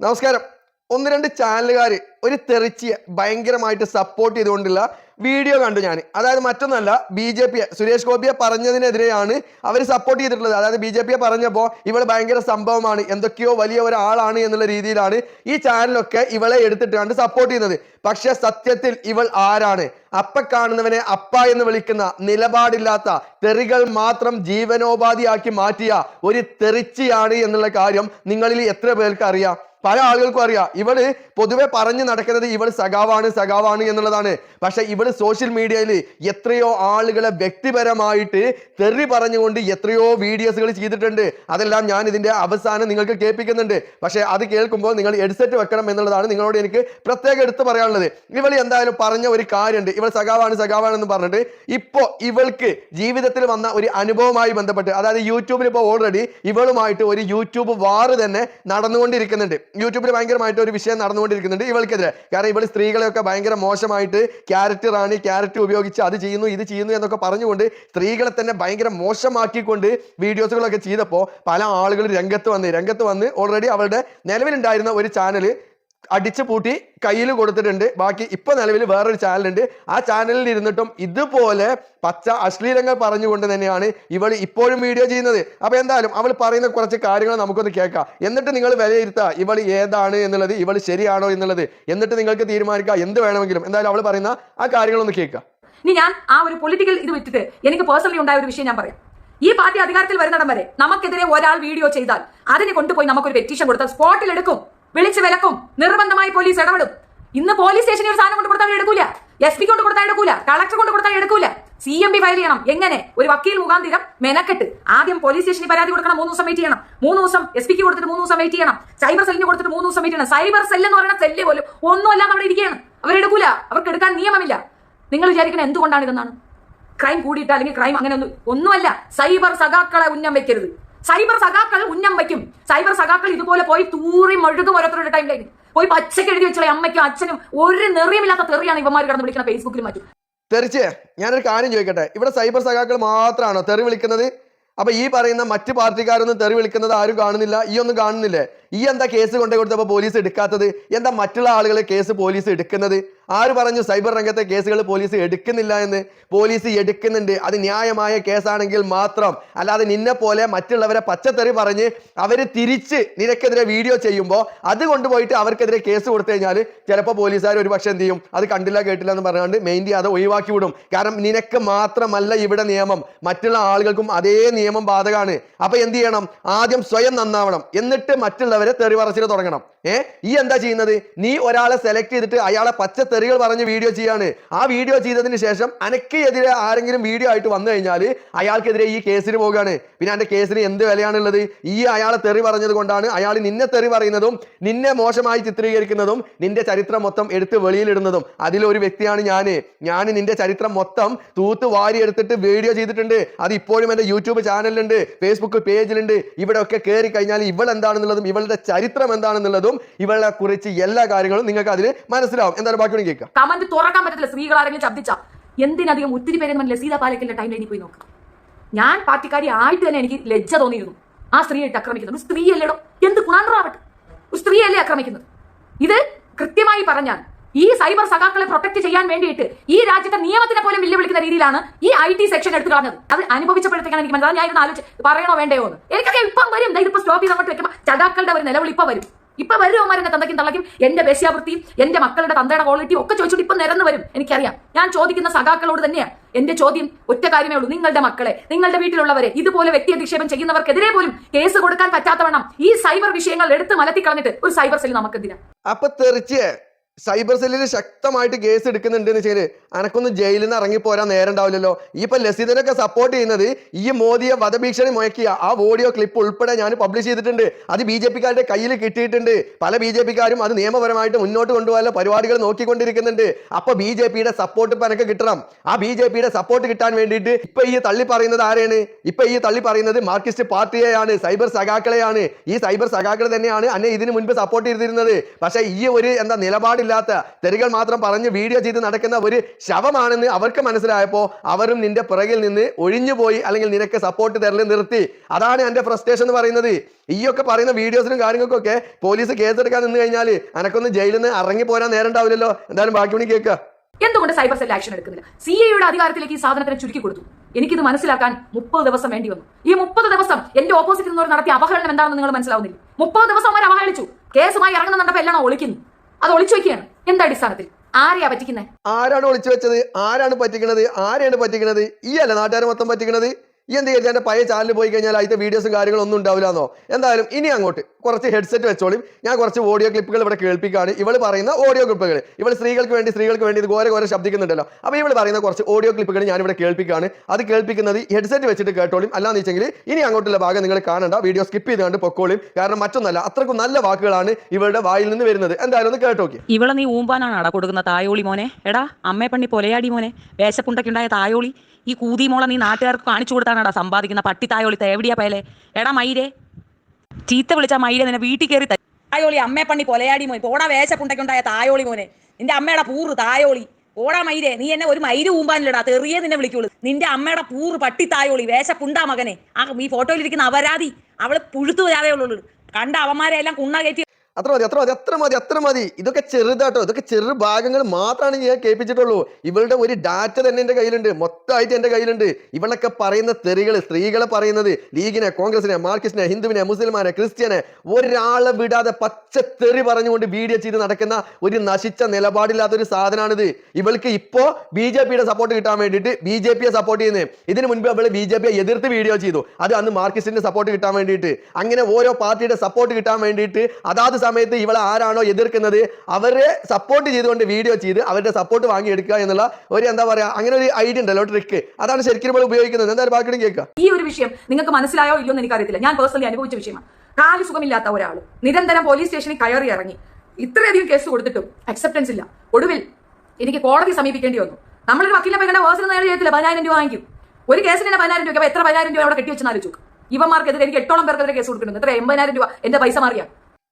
നമസ്കാരം. ഒന്ന് രണ്ട് ചാനലുകാർ ഒരു തെറിച്ചിയെ ഭയങ്കരമായിട്ട് സപ്പോർട്ട് ചെയ്തുകൊണ്ടുള്ള വീഡിയോ കണ്ടു ഞാൻ അതായത് മറ്റൊന്നല്ല ബി ജെ പിയെ സുരേഷ് ഗോപിയെ പറഞ്ഞതിനെതിരെയാണ് അവർ സപ്പോർട്ട് ചെയ്തിട്ടുള്ളത്. അതായത് ബി ജെ പിയെ പറഞ്ഞപ്പോൾ ഇവൾ ഭയങ്കര സംഭവമാണ് എന്തൊക്കെയോ വലിയ ഒരാളാണ് എന്നുള്ള രീതിയിലാണ് ഈ ചാനലൊക്കെ ഇവളെ എടുത്തിട്ടാണ് സപ്പോർട്ട് ചെയ്യുന്നത്. പക്ഷേ സത്യത്തിൽ ഇവൾ ആരാണ്? അപ്പ കാണുന്നവനെ അപ്പ എന്ന് വിളിക്കുന്ന നിലപാടില്ലാത്ത തെറികൾ മാത്രം ജീവനോപാധിയാക്കി മാറ്റിയ ഒരു തെറിച്ചിയാണ് എന്നുള്ള കാര്യം നിങ്ങളിൽ എത്ര പേർക്ക് അറിയാം? പല ആളുകൾക്കും അറിയാം. ഇവൾ പൊതുവെ പറഞ്ഞു നടക്കുന്നത് ഇവൾ സഖാവാണ് സഖാവാണ് എന്നുള്ളതാണ്. പക്ഷെ ഇവൾ സോഷ്യൽ മീഡിയയിൽ എത്രയോ ആളുകളെ വ്യക്തിപരമായിട്ട് തെറി പറഞ്ഞുകൊണ്ട് എത്രയോ വീഡിയോസുകൾ ചെയ്തിട്ടുണ്ട്. അതെല്ലാം ഞാൻ ഇതിന്റെ അവസാനം നിങ്ങൾക്ക് കേൾപ്പിക്കുന്നുണ്ട്. പക്ഷെ അത് കേൾക്കുമ്പോൾ നിങ്ങൾ ഹെഡ്സെറ്റ് വെക്കണം എന്നുള്ളതാണ് നിങ്ങളോട് എനിക്ക് പ്രത്യേകം എടുത്തു പറയാനുള്ളത്. ഇവൾ എന്തായാലും പറഞ്ഞ ഒരു കാര്യമുണ്ട്. ഇവൾ സഖാവാണ് സഖാവാണ് എന്ന് പറഞ്ഞിട്ട് ഇപ്പോ ഇവൾക്ക് ജീവിതത്തിൽ വന്ന ഒരു അനുഭവമായി ബന്ധപ്പെട്ട് അതായത് യൂട്യൂബിൽ ഇപ്പോൾ ഓൾറെഡി ഇവളുമായിട്ട് ഒരു യൂട്യൂബ് വാറ് തന്നെ നടന്നുകൊണ്ടിരിക്കുന്നുണ്ട്. യൂട്യൂബിൽ ഭയങ്കരമായിട്ട് ഒരു വിഷയം നടന്നുകൊണ്ടിരിക്കുന്നുണ്ട് ഇവൾക്കെതിരെ. കാരണം ഇവൾ സ്ത്രീകളെയൊക്കെ ഭയങ്കര മോശമായിട്ട് ക്യാരറ്റ് റാണി ക്യാരറ്റ് ഉപയോഗിച്ച് അത് ചെയ്യുന്നു ഇത് ചെയ്യുന്നു എന്നൊക്കെ പറഞ്ഞുകൊണ്ട് സ്ത്രീകളെ തന്നെ ഭയങ്കര മോശമാക്കിക്കൊണ്ട് വീഡിയോസുകളൊക്കെ ചെയ്തപ്പോൾ പല ആളുകൾ രംഗത്ത് വന്ന് രംഗത്ത് വന്ന് ഓൾറെഡി അവളുടെ നിലവിലുണ്ടായിരുന്ന ഒരു ചാനൽ അടിച്ചു പൂട്ടി കയ്യിൽ കൊടുത്തിട്ടുണ്ട്. ബാക്കി ഇപ്പൊ നിലവിൽ വേറൊരു ചാനലുണ്ട്. ആ ചാനലിൽ ഇരുന്നിട്ടും ഇതുപോലെ പച്ച അശ്ലീലങ്ങൾ പറഞ്ഞുകൊണ്ട് തന്നെയാണ് ഇവൾ ഇപ്പോഴും വീഡിയോ ചെയ്യുന്നത്. അപ്പൊ എന്തായാലും അവൾ പറയുന്ന കുറച്ച് കാര്യങ്ങൾ നമുക്കൊന്ന് കേൾക്കാം. എന്നിട്ട് നിങ്ങൾ വിലയിരുത്തുക ഇവൾ ഏതാണ് എന്നുള്ളത് ഇവൾ ശരിയാണോ എന്നുള്ളത്. എന്നിട്ട് നിങ്ങൾക്ക് തീരുമാനിക്കുക എന്ത് വേണമെങ്കിലും. എന്തായാലും അവൾ പറയുന്ന ആ കാര്യങ്ങളൊന്ന് കേൾക്കുക ഇനി ഞാൻ ആ ഒരു പൊളിറ്റിക്കൽ ഇത് വിട്ടിട്ട് എനിക്ക് പേഴ്സണലി ഉണ്ടായ ഒരു വിഷയം ഞാൻ പറയാം. ഈ പാർട്ടി അധികാരത്തിൽ വരുന്നിടം വരെ നമുക്കെതിരെ ഒരാൾ വീഡിയോ ചെയ്താൽ അതിനെ കൊണ്ടുപോയി നമുക്കൊരു പെറ്റീഷൻ കൊടുത്താൽ സ്പോട്ടിൽ എടുക്കും. വിളിച്ച് വിലക്കും. നിർബന്ധമായി പോലീസ് ഇടപെടും. ഇന്ന് പോലീസ് സ്റ്റേഷനിൽ ഒരു സാധനം കൊണ്ട് കൊടുത്താൽ എടുക്കൂല. എസ് പി കൊണ്ട് കൊടുത്താൽ എടുക്കൂല. കളക്ടർ കൊണ്ട് കൊടുത്താൽ എടുക്കൂല. സി എം പി ഫയൽ ചെയ്യണം. എങ്ങനെ? ഒരു വക്കീൽ മുഖാന്തിരം മെനക്കെട്ട്. ആദ്യം പോലീസ് സ്റ്റേഷനിൽ പരാതി കൊടുക്കണം. മൂന്ന് ദിവസം വെയിറ്റ് ചെയ്യണം. മൂന്ന് ദിവസം എസ് പിക്ക് കൊടുത്തിട്ട് മൂന്ന് ദിവസം വെയിറ്റ് ചെയ്യണം. സൈബർ സെല്ലിന് കൊടുത്തിട്ട് മൂന്ന് ദിവസം വെയിറ്റ് ചെയ്യണം. സൈബർ സെൽ എന്ന് പറയുന്ന സെല്ല് പോലും ഒന്നുമല്ല അവിടെ ഇരിക്കുകയാണ്. അവരെടുക്കൂല അവർക്ക് എടുക്കാൻ നിയമമില്ല. നിങ്ങൾ വിചാരിക്കുന്നത് എന്തുകൊണ്ടാണ് ഇതെന്നാണ്? ക്രൈം കൂടിയിട്ട് അല്ലെങ്കിൽ ക്രൈം അങ്ങനെ ഒന്നും ഒന്നുമല്ല. സൈബർ സഖാക്കളെ ഉന്നം വെക്കരുത്. സൈബർ സഖാക്കൾ ഉന്നം വയ്ക്കും. സൈബർ സഖാക്കൾ ഇതുപോലെ പോയി തൂറി മഴുകും ഓരോരുത്തരുടെ ടൈം ലൈനിൽ പോയി പച്ചക്ക് എഴുതി വെച്ചാൽ അമ്മയ്ക്കും അച്ഛനും ഒരു നെറിയുമില്ലാത്ത തെറിയാണ് ഇവന്മാർ കടന്ന് വിളിക്കുന്ന ഫേസ്ബുക്കിൽ മറ്റും. തെറിച്ച് ഞാനൊരു കാര്യം ചോദിക്കട്ടെ. ഇവിടെ സൈബർ സഖാക്കൾ മാത്രമാണോ തെറി വിളിക്കുന്നത്? അപ്പൊ ഈ പറയുന്ന മറ്റു പാർട്ടിക്കാരൊന്നും തെറി വിളിക്കുന്നത് ആരും കാണുന്നില്ല ഈ ഒന്നും കാണുന്നില്ലേ? ഈ എന്താ കേസ് കൊണ്ടു കൊടുത്തപ്പോൾ പോലീസ് എടുക്കാത്തത്? എന്താ മറ്റുള്ള ആളുകളെ കേസ് പോലീസ് എടുക്കുന്നത്? ആര് പറഞ്ഞു സൈബർ രംഗത്തെ കേസുകൾ പോലീസ് എടുക്കുന്നില്ല എന്ന്? പോലീസ് എടുക്കുന്നുണ്ട്. അത് ന്യായമായ കേസാണെങ്കിൽ മാത്രം. അല്ലാതെ നിന്നെ പോലെ മറ്റുള്ളവരെ പച്ചത്തെറി പറഞ്ഞ് അവർ തിരിച്ച് നിനക്കെതിരെ വീഡിയോ ചെയ്യുമ്പോൾ അത് കൊണ്ടുപോയിട്ട് അവർക്കെതിരെ കേസ് കൊടുത്തു കഴിഞ്ഞാൽ ചിലപ്പോൾ പോലീസുകാർ ഒരു പക്ഷേ എന്ത് ചെയ്യും? അത് കണ്ടില്ല കേട്ടില്ല എന്ന് പറഞ്ഞുകൊണ്ട് മെയിൻലി ചെയ്യാതെ ഒഴിവാക്കി വിടും. കാരണം നിനക്ക് മാത്രമല്ല ഇവിടെ നിയമം. മറ്റുള്ള ആളുകൾക്കും അതേ നിയമം ബാധകമാണ് അപ്പൊ എന്ത് ചെയ്യണം? ആദ്യം സ്വയം നന്നാവണം. എന്നിട്ട് മറ്റുള്ളവരെ തെറി പറച്ചിൽ തുടങ്ങണം. ഏ? ഈ എന്താ ചെയ്യുന്നത്? നീ ഒരാളെ സെലക്ട് ചെയ്തിട്ട് അയാളെ പച്ച തെറികൾ പറഞ്ഞ് വീഡിയോ ചെയ്യാണ്. ആ വീഡിയോ ചെയ്തതിന് ശേഷം അനക്കെതിരെ ആരെങ്കിലും വീഡിയോ ആയിട്ട് വന്നു കഴിഞ്ഞാൽ അയാൾക്കെതിരെ ഈ കേസിന് പോകുകയാണ് പിന്നെ എന്റെ കേസിന് എന്ത് വിലയാണുള്ളത്? ഈ അയാളെ തെറി പറഞ്ഞത് കൊണ്ടാണ് അയാൾ നിന്നെ തെറി പറയുന്നതും നിന്നെ മോശമായി ചിത്രീകരിക്കുന്നതും നിന്റെ ചരിത്രം മൊത്തം എടുത്ത് വെളിയിലിടുന്നതും. അതിലൊരു വ്യക്തിയാണ് ഞാൻ ഞാൻ നിന്റെ ചരിത്രം മൊത്തം തൂത്ത് വാരി എടുത്തിട്ട് വീഡിയോ ചെയ്തിട്ടുണ്ട്. അത് ഇപ്പോഴും എന്റെ യൂട്യൂബ് ചാനലിലുണ്ട് ഫേസ്ബുക്ക് പേജിലുണ്ട്. ഇവിടെ ഒക്കെ കയറി കഴിഞ്ഞാൽ ഇവൾ എന്താണെന്നുള്ളതും ഇവളുടെ ചരിത്രം എന്താണെന്നുള്ളതും ഇവളെ കുറിച്ച് എല്ലാ കാര്യങ്ങളും നിങ്ങൾക്ക് അതിൽ മനസ്സിലാവും. എന്തായാലും ബാക്കി കേൾക്കാം. കമന്റ് തുറക്കാൻ പറ്റത്തില്ല. സ്ത്രീകൾ ആരെങ്കിലും ശബ്ദിച്ച. എന്തിനധികം ഒത്തിരി പേര് നമ്മൾ ലസീത പാലക്കിന്റെ ടൈം ലൈനിൽ പോയി നോക്കാം. ഞാൻ പാർട്ടിക്കാരി ആയിട്ട് തന്നെ എനിക്ക് ലജ്ജ തോന്നിയിരുന്നു. ആ സ്ത്രീയെ ആക്രമിക്കുന്നത്. ഒരു സ്ത്രീ അല്ലേടോ എന്ത് കുണാണ്ടറാവട്ടെ ഒരു സ്ത്രീയല്ലേ ആക്രമിക്കുന്നത്? ഇത് കൃത്യമായി പറഞ്ഞാൽ ഈ സൈബർ സഖാക്കളെ പ്രൊട്ടക്ട് ചെയ്യാൻ വേണ്ടിയിട്ട് ഈ രാജ്യത്തെ നിയമത്തിനെ പോലും വെല്ലുവിളിക്കുന്ന രീതിയിലാണ് ഈ ഐ ടി സെക്ഷൻ എടുത്തു കളഞ്ഞത്. അത് അനുഭവിച്ചപ്പോഴത്തേക്കാണ് എനിക്ക് മനസ്സിലായത് ഞാൻ ഇരുന്ന് ആലോചിച്ച് പറയണോ വേണ്ടയോ എന്ന്. എനിക്കൊക്കെ ഇപ്പം വരും. ഇതിപ്പോ സ്റ്റോപ്പ് ചെയ്ത് അങ്ങോട്ട് വെക്കുമ്പോൾ ചകാക്കളുടെ ഒരു നിലവിളിപ്പം വരും. ഇപ്പൊ വരും അവന്മാരെന്റെ തന്തയ്ക്കും തള്ളയ്ക്കും? എന്റെ വേശ്യാവൃത്തിയും എന്റെ മക്കളുടെ തന്തയുടെ ക്വാളിറ്റിയും ഒക്കെ ചോദിച്ചിട്ട് ഇപ്പൊ നിരന്ന് വരും. എനിക്കറിയാം. ഞാൻ ചോദിക്കുന്ന സഖാക്കളോട് തന്നെയാണ് എന്റെ ചോദ്യം ഒറ്റ കാര്യമേ ഉള്ളൂ. നിങ്ങളുടെ മക്കളെ നിങ്ങളുടെ വീട്ടിലുള്ളവരെ ഇതുപോലെ വ്യക്തി അധിക്ഷേപം ചെയ്യുന്നവർക്കെതിരെ പോലും കേസ് കൊടുക്കാൻ പറ്റാത്തവണ്ണം ഈ സൈബർ വിഷയങ്ങൾ എടുത്ത് മലത്തി കളഞ്ഞിട്ട് ഒരു സൈബർ സെൽ നമുക്കെന്തിനാ? അപ്പൊ തെറിച്ച് സൈബർ സെല്ലിൽ ശക്തമായിട്ട് കേസ് എടുക്കുന്നുണ്ട് എന്ന് വെച്ചാൽ അനക്കൊന്ന് ജയിലിൽ നിന്ന് ഇറങ്ങി പോരാൻ നേരം ഉണ്ടാവില്ലല്ലോ ഈ ഇപ്പൊ ലസീദിനൊക്കെ സപ്പോർട്ട് ചെയ്യുന്നത് ഈ മോദിയെ വധഭീഷണി മുയക്കിയ ആ ഓഡിയോ ക്ലിപ്പ് ഉൾപ്പെടെ ഞാൻ പബ്ലിഷ് ചെയ്തിട്ടുണ്ട്. അത് ബി ജെ പിക്കാരുടെ കയ്യിൽ കിട്ടിയിട്ടുണ്ട്. പല ബി ജെ പിക്കാരും അത് നിയമപരമായിട്ട് മുന്നോട്ട് കൊണ്ടുപോകാനുള്ള പരിപാടികൾ നോക്കിക്കൊണ്ടിരിക്കുന്നുണ്ട്. അപ്പൊ ബി ജെ പിയുടെ സപ്പോർട്ട് ഇപ്പൊ എനിക്ക് കിട്ടണം. ആ ബി ജെ പിയുടെ സപ്പോർട്ട് കിട്ടാൻ വേണ്ടിയിട്ട് ഇപ്പൊ ഈ തള്ളി പറയുന്നത് ആരെയാണ് ഇപ്പൊ ഈ തള്ളി പറയുന്നത് മാർക്സിസ്റ്റ് പാർട്ടിയെയാണ് സൈബർ സഖാക്കളെയാണ്. ഈ സൈബർ സഖാക്കൾ തന്നെയാണ് അന്നെ ഇതിനു മുൻപ് സപ്പോർട്ട് ചെയ്തിരുന്നത്. പക്ഷേ ഈ ഒരു എന്താ നിലപാടില്ലാത്ത സ്വഭാവമില്ലാത്ത തെറികൾ മാത്രം പറഞ്ഞ് വീഡിയോ ചെയ്ത് നടക്കുന്ന ഒരു ശവമാണെന്ന് അവർക്ക് മനസ്സിലായപ്പോൾ അവരും നിന്റെ പുറകിൽ നിന്ന് ഒഴിഞ്ഞുപോയി അല്ലെങ്കിൽ നിനക്ക് സപ്പോർട്ട് തരൽ നിർത്തി. അതാണ് എന്റെ ഫ്രസ്ട്രേഷൻ എന്ന് പറയുന്നത്. ഈയൊക്കെ പറയുന്ന വീഡിയോസിനും കാര്യങ്ങൾക്കൊക്കെ പോലീസ് കേസെടുക്കാൻ നിന്ന് കഴിഞ്ഞാൽ അനക്കൊന്ന് ജയിലിൽ നിന്ന് ഇറങ്ങി പോരാൻ നേരം ഉണ്ടാവില്ലല്ലോ. എന്തായാലും ബാക്കി മണി കേൾക്കുക എന്തുകൊണ്ട് സൈബർ സെൽ ആക്ഷൻ എടുക്കുന്നില്ല? സി എയുടെ അധികാരത്തിലേക്ക് ഈ സാധനത്തിന് ചുരുക്കി കൊടുത്തു. എനിക്കിത് മനസ്സിലാക്കാൻ മുപ്പത് ദിവസം വേണ്ടി വന്നു. ഈ മുപ്പത് ദിവസം എന്റെ ഓപ്പോസിറ്റിൽ നിന്നവർ നടത്തിയ അപഹരണം എന്താണെന്ന് നിങ്ങൾ മനസ്സിലാവുന്നില്ല. മുപ്പത് ദിവസം അവർ അവഹേളിച്ചു കേസുമായി ഇറങ്ങുന്ന നടപ്പ് എല്ലാം ഒളിക്കുന്നു അത് ഒളിച്ചു വെക്കുകയാണ്. എന്താ അടിസ്ഥാനത്തിൽ? ആരെയാ പറ്റിക്കുന്നത്? ആരാണ് ഒളിച്ചു വെച്ചത്? ആരാണ് പറ്റിക്കണത്? ആരെയാണ് പറ്റിക്കണത്? ഈ അല്ല നാട്ടുകാരെ മൊത്തം പറ്റിക്കണത്? ഈ എന്ത് കഴിഞ്ഞാൽ എന്റെ പഴയ ചാനലിൽ പോയി കഴിഞ്ഞാൽ അതിന്റെ വീഡിയോസും കാര്യങ്ങളും ഒന്നും ഉണ്ടാവില്ലെന്നോ? എന്തായാലും ഇനി അങ്ങോട്ട് കുറച്ച് ഹെഡ്സെറ്റ് വെച്ചോളും. ഞാൻ കുറച്ച് ഓഡിയോ ക്ലിപ്പുകൾ ഇവിടെ കേൾപ്പിക്കുകയാണ്. ഇവൾ പറയുന്ന ഓഡിയോ ക്ലിപ്പുകൾ ഇവൾ സ്ത്രീകൾക്ക് വേണ്ടി സ്ത്രീകൾക്ക് വേണ്ടി ഇത് ഘോര ഘോര ശബ്ദിക്കുന്നുണ്ടല്ലോ. അപ്പോൾ ഇവൾ പറയുന്ന കുറച്ച് ഓഡിയോ ക്ലിപ്പുകൾ ഞാൻ ഇവിടെ കേൾപ്പിക്കാണ് അത് കേൾപ്പിക്കുന്നത് ഹെഡ്സെറ്റ് വെച്ചിട്ട് കേട്ടോളും. അല്ലാന്ന് വെച്ചെങ്കിൽ ഇനി അങ്ങോട്ടുള്ള ഭാഗം നിങ്ങൾ കാണണ്ട. വീഡിയോ സ്കിപ്പ് ചെയ്ത് കണ്ട് പൊക്കോളും. കാരണം മറ്റൊന്നല്ല അത്രക്കും നല്ല വാക്കുകളാണ് ഇവളുടെ വായിൽ നിന്ന് വരുന്നത്. എന്തായാലും ഒന്ന് കേട്ടോക്കി. ഇവളെ നീ ഊമ്പാനാണ് അട കൊടുക്കുന്ന തായോളി മോനെ. എടാ അമ്മേ പണ്ണി പൊലയാടി മോനെ. വേശപ്പുണ്ടക്കുണ്ടായ തായോളി. ഈ കൂതിമോളെ നീ നാട്ടുകാർക്ക് കാണിച്ചു കൊടുത്താണടാ സമ്പാദിക്കുന്ന പട്ടി തായോളി എവിടെയാ പേലെ എടാ മൈരെ ചീത്ത വിളിച്ച മൈരെ നിന്നെ വീട്ടിൽ കയറി തായോളി അമ്മേ പണ്ണി കൊലയാടി മോനെ. പോടാ വേഷപ്പുണ്ടയ്ക്കുണ്ടായ തായോളി മോനെ. നിന്റെ അമ്മയുടെ പൂറ് തായോളി. ഓടാ മൈരെ നീ എന്നെ ഒരു മൈര് ഊമ്പാനില്ലടാ തെറിയെ നിന്നെ വിളിക്കുള്ളൂ. നിന്റെ അമ്മയുടെ പൂറ് പട്ടി തായോളി വേഷപ്പുണ്ടാ മകനെ. ആ ഈ ഫോട്ടോയിലിരിക്കുന്ന അപരാധി അവൾ പുഴുത്തു വരാതെ ഉള്ളൂ. കണ്ട അവന്മാരെ എല്ലാം കുണ്ണ കയറ്റി അത്ര മതി അത്ര മതി അത്ര മതി അത്ര മതി. ഇതൊക്കെ ചെറുതാട്ടോ ഇതൊക്കെ ചെറു ഭാഗങ്ങൾ മാത്രമാണ് ഞാൻ കേൾപ്പിച്ചിട്ടുള്ളൂ. ഇവളുടെ ഒരു ഡാറ്റ തന്നെ എന്റെ കയ്യിലുണ്ട് മൊത്തമായിട്ട് എന്റെ കയ്യിലുണ്ട്. ഇവളൊക്കെ പറയുന്ന തെറികൾ സ്ത്രീകളെ പറയുന്നത് ലീഗിനെ കോൺഗ്രസിനെ മാർക്സിനെ ഹിന്ദുവിനെ മുസ്ലിമാനെ ക്രിസ്ത്യനെ ഒരാളെ വിടാതെ പച്ച തെറി പറഞ്ഞുകൊണ്ട് വീഡിയോ ചെയ്ത് നടക്കുന്ന ഒരു നശിച്ച നിലപാടില്ലാത്ത ഒരു സാധനമാണിത് ഇവൾക്ക് ഇപ്പോൾ ബി ജെ പിയുടെ സപ്പോർട്ട് കിട്ടാൻ വേണ്ടിയിട്ട് ബി ജെ പിയെ സപ്പോർട്ട് ചെയ്യുന്നത് ഇതിനു മുൻപ് അവൾ ബി ജെ പിയെ എതിർത്ത് വീഡിയോ ചെയ്തു. അത് അന്ന് മാർക്സിസ്റ്റിന്റെ സപ്പോർട്ട് കിട്ടാൻ വേണ്ടിയിട്ട്. അങ്ങനെ ഓരോ പാർട്ടിയുടെ സപ്പോർട്ട് കിട്ടാൻ വേണ്ടിയിട്ട് അതാത് സമയത്ത് ഇവളെ ആരാണോ എതിർക്കുന്നത് അവരെ സപ്പോർട്ട് ചെയ്തുകൊണ്ട് വീഡിയോ ചെയ്ത് അവരുടെ സപ്പോർട്ട് വാങ്ങിയെടുക്കുക എന്നുള്ള ഒരു എന്താ പറയാ അങ്ങനെ ഒരു ഐഡിയ ഉണ്ടല്ലോ ട്രിക്ക് അതാണ് ശരിക്കും നമ്മൾ ഉപയോഗിക്കുന്നത്. എന്തായാലും ബാക്കിയും കേൾക്കുക ഈ ഒരു വിഷയം നിങ്ങൾക്ക് മനസ്സിലായോ ഇല്ലയോ എന്ന് എനിക്കറിയത്തില്ല. ഞാൻ പേഴ്സണലി അനുഭവിച്ച വിഷയമാണ്. കാൽ സുഖമില്ലാത്ത ഒരാൾ. നിരന്തരം പോലീസ് സ്റ്റേഷനിൽ കയറി ഇറങ്ങി. ഇത്രയധികം കേസ് കൊടുത്തിട്ടും അക്സെപ്റ്റൻസ് ഇല്ല. ഒടുവിൽ എനിക്ക് കോടതി സമീപിക്കേണ്ടി വന്നു. നമ്മളൊരു വക്കീലിനെ പോയി കണ്ട നേരെ ചെയ്യത്തില്ല. പതിനായിരം രൂപ വാങ്ങിക്കും. ഒരു കേസിന് തന്നെ പതിനായിരം രൂപ എത്ര പതിനായിരം രൂപ അവിടെ കെട്ടി കെട്ടിവെച്ചെന്ന് ആലോചിച്ചു ഇവന്മാർക്കെതിരെ എനിക്ക് എട്ടോളം പേർക്കെതിരെ കേസ് കൊടുക്കുന്നുണ്ട്. എത്ര എൺപതിനായിരം രൂപ എന്റെ പൈസ മാറിയാ.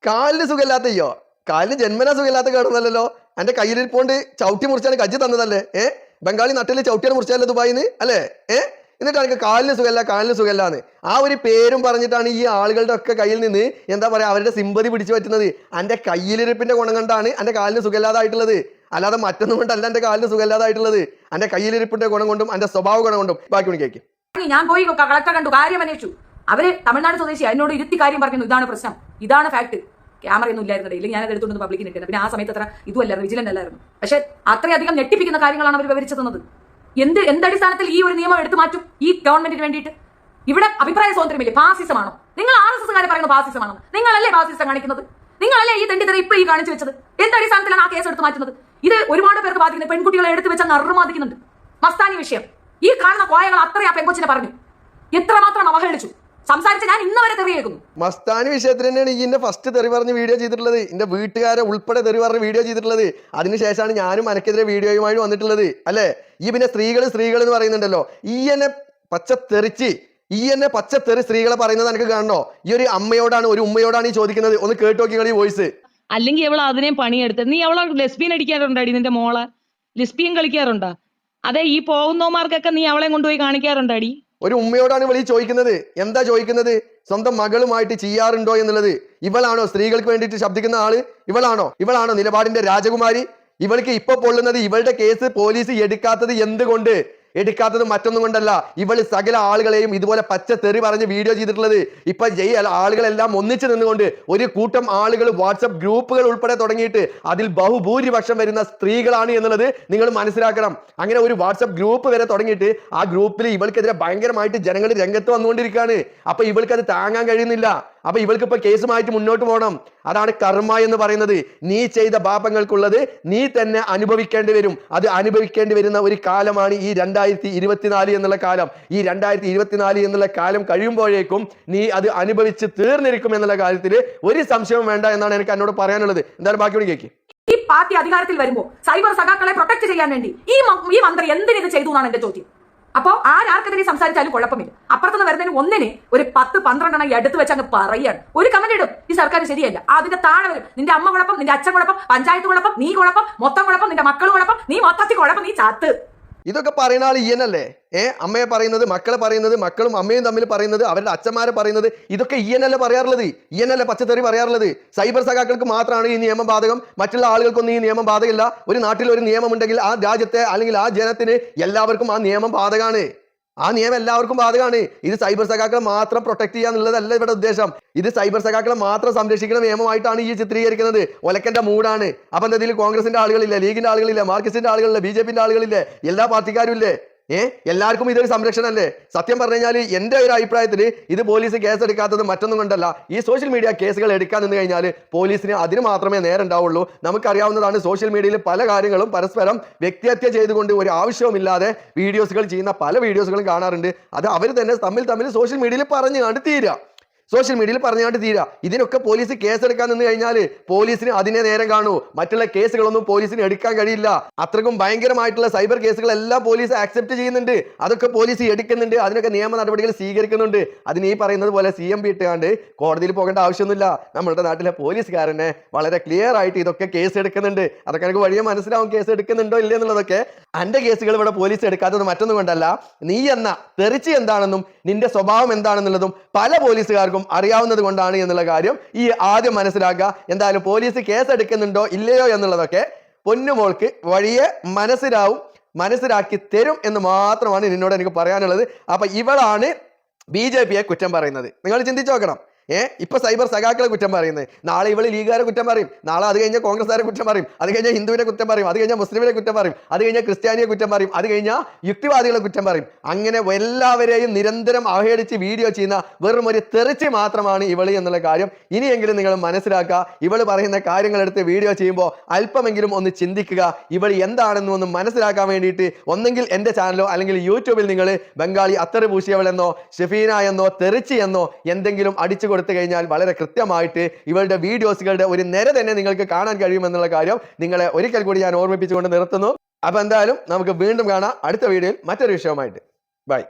കാലിന് സുഖമില്ലാത്തയ്യോ കാലിന് ജന്മനാ സുഖമില്ലാത്ത കേടുന്നല്ലോ എന്റെ കയ്യിലിരിപ്പോണ്ട് ചവിട്ടി മുറിച്ചാണ് കജ്ജി തന്നതല്ലേ? ഏ? ബംഗാളി നട്ടിൽ ചവിട്ടിയാണ് മുറിച്ചല്ലേ ദുബായിന്ന്? അല്ലേ? ഏ? എന്നിട്ട് എനിക്ക് കാലിന് സുഖമല്ല കാലിന് സുഖമല്ലാന്ന്. ആ ഒരു പേരും പറഞ്ഞിട്ടാണ് ഈ ആളുകളുടെ ഒക്കെ കയ്യിൽ നിന്ന് എന്താ പറയാ അവരുടെ സിമ്പതി പിടിച്ചു പറ്റുന്നത്. എന്റെ കയ്യിലിരിപ്പിന്റെ ഗുണം കൊണ്ടാണ് എന്റെ കാലിന് സുഖമില്ലാതായിട്ടുള്ളത്. അല്ലാതെ മറ്റൊന്നും കൊണ്ടല്ല എന്റെ കാലിന് സുഖമില്ലാതായിട്ടുള്ളത്. എന്റെ കയ്യിലിരിപ്പിന്റെ ഗുണം കൊണ്ടും എന്റെ സ്വഭാവ ഗുണം കൊണ്ടും ബാക്കി മണി കേക്ക് ഞാൻ പോയി കളക്ടർ കണ്ടു കാര്യം അന്വേഷിച്ചു. അവർ തമിഴ്നാട് സ്വദേശി അതിനോട് ഇരുത്തി കാര്യം പറഞ്ഞു ഇതാണ് പ്രശ്നം. ഇതാണ് ഫാക്ട് ക്യാമറ ഒന്നും ഇല്ലായിരുന്നു ഇല്ലെങ്കിൽ ഞാൻ എടുത്തുകൊണ്ട് പബ്ലിക്കിന് ഇട്ടിരുന്നു പിന്നെ ആ സമയത്ത് അത്ര ഇതുമല്ലായിരുന്നു വിജിലന്റ് അല്ലായിരുന്നു. പക്ഷെ അത്രയധികം ഞെട്ടിപ്പിക്കുന്ന കാര്യങ്ങളാണ് അവർ വിവരിച്ചു തന്നത് എന്ത് എന്തടിസ്ഥാനത്തിൽ ഈ ഒരു നിയമം എടുത്തു മാറ്റും? ഈ ഗവൺമെന്റിന് വേണ്ടിയിട്ട്. ഇവിടെ അഭിപ്രായ സ്വാതന്ത്ര്യമില്ലേ? ഫാസിസമാണോ? നിങ്ങൾ ആർ എസ് എസ്കാരെ പറയുന്നത് ഫാസിസമാണോ? നിങ്ങളല്ലേ ഫാസിസം കാണിക്കുന്നത്? നിങ്ങളല്ലേ ഈ തെണ്ടിത്തര ഇപ്പൊ ഈ കാണിച്ചു വെച്ചത്? എന്തടിസ്ഥാനത്തിലാണ് ആ കേസ് എടുത്തു മാറ്റുന്നത്? ഇത് ഒരുപാട് പേർക്ക് ബാധിക്കുന്നത് പെൺകുട്ടികളെ എടുത്തു വെച്ചാൽ അറുമാധിക്കുന്നുണ്ട് മസ്താനി വിഷയം. ഈ കാണുന്ന കോയകൾ അത്രയും ആ പെൺകൊച്ചിനെ പറഞ്ഞു. എത്രമാത്രം അവഹേളിച്ചു. സംസാരിച്ച് ഞാൻ ഇന്ന് വരെ തെറിയേക്കുന്നു മസ്താനി വിഷയത്തിൽ തന്നെയാണ് ഈ എന്റെ ഫസ്റ്റ് തെറി പറഞ്ഞ് വീഡിയോ ചെയ്തിട്ടുള്ളത്. എന്റെ വീട്ടുകാരെ ഉൾപ്പെടെ തെറി പറഞ്ഞ് വീഡിയോ ചെയ്തിട്ടുള്ളത്. അതിനുശേഷമാണ് ഞാനും അനക്കെതിരെ വീഡിയോയുമായി വന്നിട്ടുള്ളത്. അല്ലേ? ഈ പിന്നെ സ്ത്രീകൾ സ്ത്രീകൾ എന്ന് പറയുന്നുണ്ടല്ലോ. ഈ എന്നെ പച്ച തെറിച്ച് ഈ എന്നെ പച്ച തെറി സ്ത്രീകളെ പറയുന്നത് എനിക്ക് കാണണോ? ഈ ഒരു അമ്മയോടാണ് ഒരു ഉമ്മയോടാണ് ഈ ചോദിക്കുന്നത്. ഒന്ന് കേട്ട് നോക്കിക്കളി ഈ വോയിസ് അല്ലെങ്കിൽ അവൾ അതിനെയും പണിയെടുത്ത് നീ അവളെ ലെസ്ബിയൻ അടിക്കാറുണ്ടാടി നിന്റെ മോളെ? ലെസ്ബിയൻ കളിക്കാറുണ്ടോ? അതെ ഈ പോകുന്നവന്മാർക്കൊക്കെ നീ അവളെ കൊണ്ടുപോയി കാണിക്കാറുണ്ടാടി? ഒരു ഉമ്മയോടാണ് ഇവൾ ഈ ചോദിക്കുന്നത്. എന്താ ചോദിക്കുന്നത്? സ്വന്തം മകളുമായിട്ട് ചെയ്യാറുണ്ടോ എന്നുള്ളത്. ഇവളാണോ സ്ത്രീകൾക്ക് വേണ്ടിയിട്ട് ശബ്ദിക്കുന്ന ആൾ? ഇവളാണോ? ഇവളാണോ നിലപാടിന്റെ രാജകുമാരി? ഇവൾക്ക് ഇപ്പൊ പൊള്ളുന്നത് ഇവളുടെ കേസ് പോലീസ് എടുക്കാത്തത് എന്തുകൊണ്ട്? എടുക്കാത്തത് മറ്റൊന്നും കൊണ്ടല്ല. ഇവൾ സകല ആളുകളെയും ഇതുപോലെ പച്ച തെറി പറഞ്ഞ് വീഡിയോ ചെയ്തിട്ടുള്ളത്. ഇപ്പൊ ജയ ആളുകളെല്ലാം ഒന്നിച്ചു നിന്നുകൊണ്ട് ഒരു കൂട്ടം ആളുകൾ വാട്സപ്പ് ഗ്രൂപ്പുകൾ ഉൾപ്പെടെ തുടങ്ങിയിട്ട് അതിൽ ബഹുഭൂരിപക്ഷം വരുന്ന സ്ത്രീകളാണ് എന്നുള്ളത് നിങ്ങൾ മനസ്സിലാക്കണം. അങ്ങനെ ഒരു വാട്സപ്പ് ഗ്രൂപ്പ് വരെ തുടങ്ങിയിട്ട് ആ ഗ്രൂപ്പിൽ ഇവൾക്കെതിരെ ഭയങ്കരമായിട്ട് ജനങ്ങൾ രംഗത്ത് വന്നുകൊണ്ടിരിക്കുകയാണ്. അപ്പൊ ഇവൾക്ക് അത് താങ്ങാൻ കഴിയുന്നില്ല. അപ്പൊ ഇവൾക്ക് ഇപ്പൊ കേസുമായിട്ട് മുന്നോട്ട് പോകണം. അതാണ് കർമ്മ എന്ന് പറയുന്നത്. നീ ചെയ്ത പാപങ്ങൾക്കുള്ളത് നീ തന്നെ അനുഭവിക്കേണ്ടി വരും. അത് അനുഭവിക്കേണ്ടി വരുന്ന ഒരു കാലമാണ് ഈ രണ്ടായിരത്തി ഇരുപത്തിനാല് എന്നുള്ള കാലം. ഈ രണ്ടായിരത്തി ഇരുപത്തിനാല് എന്നുള്ള കാലം കഴിയുമ്പോഴേക്കും നീ അത് അനുഭവിച്ച് തീർന്നിരിക്കും എന്നുള്ള കാര്യത്തിൽ ഒരു സംശയവും വേണ്ട എന്നാണ് എനിക്ക് എന്നോട് പറയാനുള്ളത്. എന്തായാലും ബാക്കി കൂടി കേൾക്കി ഈ പാർട്ടി അധികാരത്തിൽ വരുമ്പോൾ സൈബർ സഖാക്കളെ പ്രൊട്ടക്ട് ചെയ്യാൻ വേണ്ടി ഈ ഈ മന്ത്രി എന്തിനു ചെയ്തു എന്നാണ് എന്റെ ചോദ്യം. അപ്പോ ആരാർക്കെതിരെ സംസാരിച്ചാലും കുഴപ്പമില്ല. അപ്പുറത്തുനിന്ന് വരുന്നതിന് ഒന്നിന് ഒരു പത്ത് പന്ത്രണ്ടെണ്ണം എടുത്തു വെച്ച് അങ്ങ് പറയാണ് ഒരു കമന്റ് ഇടും. ഈ സർക്കാർ ശരിയല്ല. അതിന്റെ താഴെ വരും. നിന്റെ അമ്മ കുഴപ്പം നിന്റെ അച്ഛൻ കുഴപ്പം പഞ്ചായത്ത് കുഴപ്പം നീ കുഴപ്പം മൊത്തം കുഴപ്പം നിന്റെ മക്കൾ കുഴപ്പം നീ മൊത്തത്തിൽ കുഴപ്പം നീ ചാത്ത്. ഇതൊക്കെ പറയുന്ന ആൾ ഇയനല്ലേ ഏ അമ്മയെ പറയുന്നത് മക്കളെ പറയുന്നത് മക്കളും അമ്മയും തമ്മിൽ പറയുന്നത് അവരുടെ അച്ഛന്മാരെ പറയുന്നത് ഇതൊക്കെ ഇയനല്ലേ പറയാറുള്ളത്? ഇയനല്ലേ പച്ചത്തെറി പറയാറുള്ളത്? സൈബർ സഖാക്കൾക്ക് മാത്രമാണ് ഈ നിയമം ബാധകം. മറ്റുള്ള ആളുകൾക്കൊന്നും ഈ നിയമം ബാധകമില്ല. ഒരു നാട്ടിൽ ഒരു നിയമം ഉണ്ടെങ്കിൽ ആ രാജ്യത്തെ അല്ലെങ്കിൽ ആ ജനത്തിന് എല്ലാവർക്കും ആ നിയമം ബാധകമാണ് ആ നിയമം എല്ലാവർക്കും ബാധകമാണ്. ഇത് സൈബർ സഖാക്കളെ മാത്രം പ്രൊട്ടക്ട് ചെയ്യുക എന്നുള്ളതല്ല ഇവിടെ ഉദ്ദേശം. ഇത് സൈബർ സഖാക്കളെ മാത്രം സംരക്ഷിക്കുന്ന നിയമമായിട്ടാണ് ഈ ചിത്രീകരിക്കുന്നത്. ഒലക്കന്റെ മൂടാണ്. അപ്പൊ എന്തെങ്കിലും കോൺഗ്രസിന്റെ ആളുകളില്ല ലീഗിന്റെ ആളുകളില്ല മാർക്സിന്റെ ആളുകളില്ല ബി ജെ പിന്റെ ആളുകളില്ലേ എല്ലാ പാർട്ടിക്കാരും ഇല്ലേ? ഏ? എല്ലാവർക്കും ഇതൊരു സംരക്ഷണമല്ലേ സത്യം പറഞ്ഞു കഴിഞ്ഞാൽ എന്റെ ഒരു അഭിപ്രായത്തിൽ ഇത് പോലീസ് കേസ് എടുക്കാത്തത് മറ്റൊന്നും കൊണ്ടല്ല. ഈ സോഷ്യൽ മീഡിയ കേസുകൾ എടുക്കാൻ നിന്ന് കഴിഞ്ഞാൽ പോലീസിന് അതിന് മാത്രമേ നേരം ഉണ്ടാവുള്ളൂ. നമുക്കറിയാവുന്നതാണ് സോഷ്യൽ മീഡിയയിൽ പല കാര്യങ്ങളും പരസ്പരം വ്യക്തിഹത്യ ചെയ്തുകൊണ്ട് ഒരു ആവശ്യവുമില്ലാതെ വീഡിയോസുകൾ ചെയ്യുന്ന പല വീഡിയോസുകളും കാണാറുണ്ട്. അത് അവർ തന്നെ തമ്മിൽ തമ്മിൽ സോഷ്യൽ മീഡിയയിൽ പറഞ്ഞു കണ്ട് തീരുക സോഷ്യൽ മീഡിയയിൽ പറഞ്ഞുകൊണ്ട് തീരാ. ഇതിനൊക്കെ പോലീസ് കേസെടുക്കാൻ നിന്ന് കഴിഞ്ഞാൽ പോലീസിന് അതിനെ നേരം കാണൂ. മറ്റുള്ള കേസുകളൊന്നും പോലീസിന് എടുക്കാൻ കഴിയില്ല. അത്രക്കും ഭയങ്കരമായിട്ടുള്ള സൈബർ കേസുകളെല്ലാം പോലീസ് ആക്സെപ്റ്റ് ചെയ്യുന്നുണ്ട്. അതൊക്കെ പോലീസ് എടുക്കുന്നുണ്ട്. അതിനൊക്കെ നിയമ നടപടികൾ സ്വീകരിക്കുന്നുണ്ട്. അതിന് ഈ പറയുന്നത് പോലെ സി എം ഇട്ടുകൊണ്ട് കോടതിയിൽ പോകേണ്ട ആവശ്യമൊന്നുമില്ല. നമ്മുടെ നാട്ടിലെ പോലീസുകാരനെ വളരെ ക്ലിയർ ആയിട്ട് ഇതൊക്കെ കേസ് എടുക്കുന്നുണ്ട് അതൊക്കെ എനിക്ക് വഴിയെ മനസ്സിലാവും കേസ് എടുക്കുന്നുണ്ടോ ഇല്ല എന്നുള്ളതൊക്കെ അന്റെ കേസുകൾ ഇവിടെ പോലീസ് എടുക്കാത്തത് മറ്റൊന്നും കൊണ്ടല്ല. നീ എന്ന തെറിച്ച് എന്താണെന്നും നിന്റെ സ്വഭാവം എന്താണെന്നുള്ളതും പല പോലീസുകാർക്കും അറിയാവുന്നത് കൊണ്ടാണ് എന്നുള്ള കാര്യം ഈ ആദ്യം മനസ്സിലാക്കുക. എന്തായാലും പോലീസ് കേസ് എടുക്കുന്നുണ്ടോ ഇല്ലയോ എന്നുള്ളതൊക്കെ പൊന്നുമോൾക്ക് വഴിയെ മനസ്സിലാവും മനസ്സിലാക്കി തരും എന്ന് മാത്രമാണ് നിന്നോട് എനിക്ക് പറയാനുള്ളത്. അപ്പൊ ഇവളാണ് ബി ജെ പിയെ കുറ്റം പറയുന്നത്. നിങ്ങൾ ചിന്തിച്ചു നോക്കണം. ഏ? ഇപ്പൊ സൈബർ സഖാക്കളെ കുറ്റം പറയുന്നത് നാളെ ഇവൾ ലീഗുകാരെ കുറ്റം പറയും. നാളെ അത് കഴിഞ്ഞാൽ കോൺഗ്രസ്സുകാരെ കുറ്റം പറയും. അത് കഴിഞ്ഞാൽ ഹിന്ദുവിനെ കുറ്റം പറയും. അത് കഴിഞ്ഞാൽ മുസ്ലിമിനെ കുറ്റം പറയും. അത് കഴിഞ്ഞാൽ ക്രിസ്ത്യാനിയെ കുറ്റം പറയും. അത് കഴിഞ്ഞാൽ യുക്തിവാദികളെ കുറ്റം പറയും. അങ്ങനെ എല്ലാവരെയും നിരന്തരം അവഹേളിച്ച് വീഡിയോ ചെയ്യുന്ന വെറും ഒരു തെറിച്ച് മാത്രമാണ് ഇവൾ എന്നുള്ള കാര്യം ഇനിയെങ്കിലും നിങ്ങൾ മനസ്സിലാക്കുക. ഇവൾ പറയുന്ന കാര്യങ്ങൾ എടുത്ത് വീഡിയോ ചെയ്യുമ്പോൾ അല്പമെങ്കിലും ഒന്ന് ചിന്തിക്കുക. ഇവൾ എന്താണെന്ന് ഒന്ന് മനസ്സിലാക്കാൻ വേണ്ടിയിട്ട് ഒന്നെങ്കിൽ എന്റെ ചാനലോ അല്ലെങ്കിൽ യൂട്യൂബിൽ നിങ്ങൾ ബംഗാളി അത്തറ് പൂശിയവളെന്നോ ഷെഫീന എന്നോ തെറിച്ച് എന്നോ എന്തെങ്കിലും അടിച്ചു കൊടുത്തു കഴിഞ്ഞാൽ വളരെ കൃത്യമായിട്ട് ഇവളുടെ വീഡിയോസുകളുടെ ഒരു നിര തന്നെ നിങ്ങൾക്ക് കാണാൻ കഴിയുമെന്നുള്ള കാര്യം നിങ്ങളെ ഒരിക്കൽ കൂടി ഞാൻ ഓർമ്മിപ്പിച്ചുകൊണ്ട് നിർത്തുന്നു. അപ്പോൾ എന്തായാലും നമുക്ക് വീണ്ടും കാണാം. അടുത്ത വീഡിയോയിൽ മറ്റൊരു വിഷയവുമായിട്ട്. ബൈ.